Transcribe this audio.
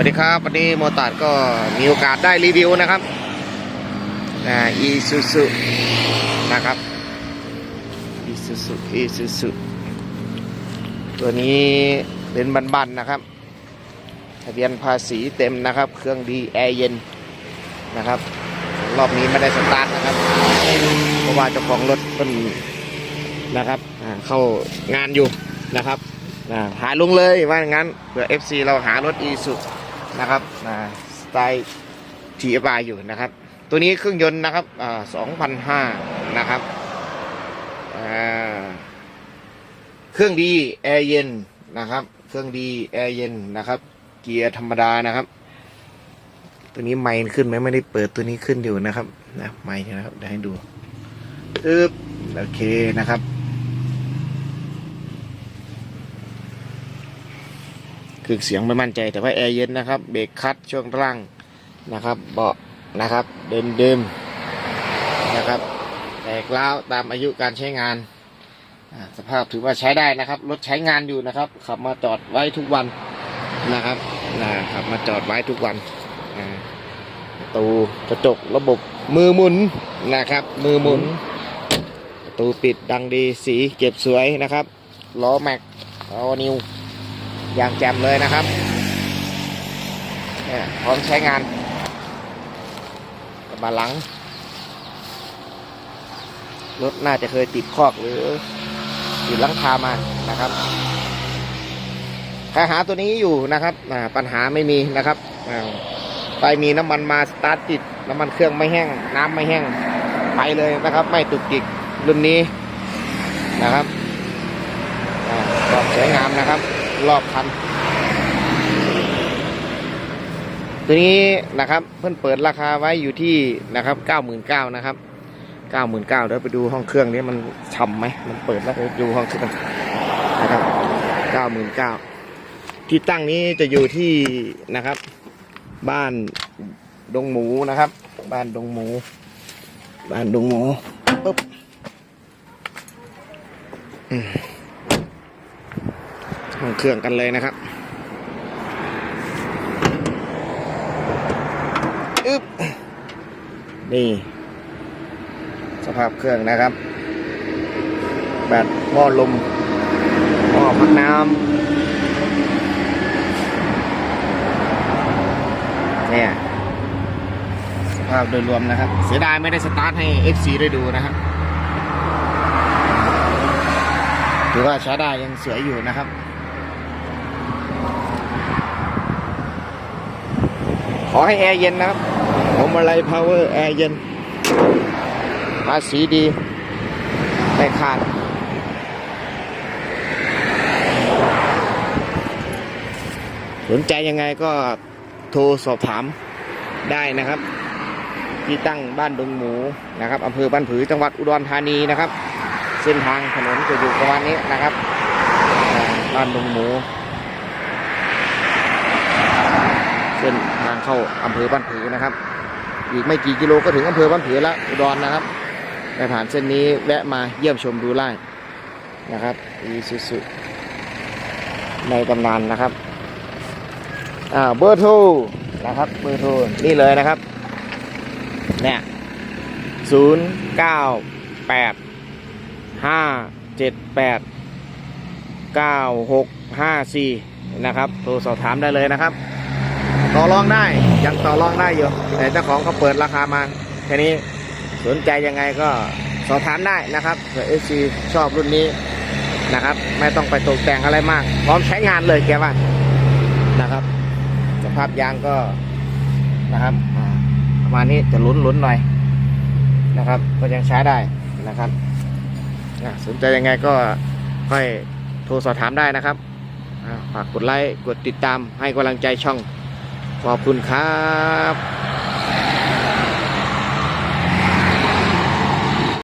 วัสดีครับ วันนี้โมตัดก็มีโอกาสได้รีวิวนะครับอีซูซูนะครับอีซูซูอีซูซูตัวนี้เป็นบันๆนะครับทะเบียนภาษีเต็มนะครับ เครื่องดีแอร์เย็นนะครับ รอบนี้ไม่ได้สตาร์ทนะครับเพราะว่าเจ้าของรถเพิ่นนะครับเข้างานอยู่นะครับหาลุงเลยว่าอย่างนั้นเผื่อ FC เราหารถอีสุ นะครับสไตล์ทีบายอยู่นะครับ ตัวนี้เครื่องยนต์นะครับอ่า2,005นะครับเครื่องดีแอร์เย็นนะครับ เครื่องดีแอร์เย็นนะครับ เกียร์ธรรมดานะครับ ตัวนี้ไมค์ขึ้นไหมไม่ได้เปิดตัวนี้ขึ้นอยู่นะครับนะไมค์นะครับเดี๋ยวให้ดูอึ๊บโอเคนะครับ คือเสียงไม่มั่นใจแต่ว่าแอร์เย็นนะครับ เบรกคัดช่วงล่างนะครับเบาะนะครับ เดิมเดิมนะครับแตกร้าวตามอายุการใช้งาน สภาพถือว่าใช้ได้นะครับรถใช้งานอยู่นะครับ ขับมาจอดไว้ทุกวันนะครับนะขับมาจอดไว้ทุกวันประตูกระจกระบบมือหมุนนะครับ มือหมุนประตูปิดดังดีสีเก็บสวยนะครับล้อแม็กล้อนิว อย่างแจ่มเลยนะครับเนี่ยพร้อมใช้งานกระบะหลัง รถน่าจะเคยติดคอกหรือติดลังคามานะครับใครหาตัวนี้อยู่นะครับปัญหาไม่มีนะครับไปมีน้ำมันมาสตาร์ทติดน้ำมันเครื่องไม่แห้ง น้ำไม่แห้งไปเลยนะครับ ไม่ตุกติกรุ่นนี้นะครับความสวยงามนะครับ รอบคัน ตัวนี้นะครับเพิ่นเปิดราคาไว้อยู่ที่นะครับเก้าหมื่นเก้านะครับเก้าหมื่นเก้าเดี๋ยวไปดูห้องเครื่องนี้มันฉ่ำไหมมันเปิดแล้วไปดูห้องเครื่องนะครับเก้าหมื่นเก้าที่ตั้งนี้จะอยู่ที่นะครับ บ้านดงหมูนะครับ บ้านดงหมู บ้านดงหมูปุ๊บอืม ห้องเครื่องกันเลยนะครับอึ๊บนี่ สภาพเครื่องนะครับ แบตหม้อลมหม้อพักน้ำเนี่ยสภาพโดยรวมนะครับ เสียดายไม่ได้สตาร์ทให้ FC ได้ดูนะครับถือว่าใช้ได้ยังสวยอยู่นะครับ อให้แอร์เย็นนะครับผมอะไรพาวเวอร์แอร์เย็นภาษีดี ไม่ขาดสนใจยังไงก็โทรสอบถามได้นะครับ ที่ตั้งบ้านดงหมูนะครับอำเภอบ้านผือจังหวัดอุดรธานีนะครับ เส้นทางถนนจะอยู่ประมาณนี้นะครับบ้านดงหมู เส้นทางเข้าอำเภอบ้านผือนะครับ อีกไม่กี่กิโลก็ถึงอำเภอบ้านผือล้วอุดรนะครับไปผ่านเส้นนี้แวะมาเยี่ยมชมดูไล่นะครับอีซูซุในตำนานนะครับอ่าเบอร์โทรนะครับเบอร์โทรนี่เลยนะครับเนี่ยศูนย์เก้าแปดห้าเจ็ดแปดเก้าหกห้าสี่นะครับ โทรสอบถามได้เลยนะครับ ต่อรองได้ยังต่อรองได้อยู่แต่เจ้าของเขาเปิดราคามาแค่นี้สนใจยังไงก็สอบถามได้นะครับเผื่อเอซีชอบรุ่นนี้นะครับ ไม่ต้องไปตกแต่งอะไรมาก พร้อมใช้งานเลยแกว่านะครับ สภาพยางก็นะครับอ่าประมาณนี้จะลุ้นลุ้นๆหน่อยนะครับ ก็ยังใช้ได้นะครับอะสนใจยังไงก็ค่อยโทรสอบถามได้นะครับฝากกดไลค์กดติดตามให้กำลังใจช่อง ขอบคุณครับ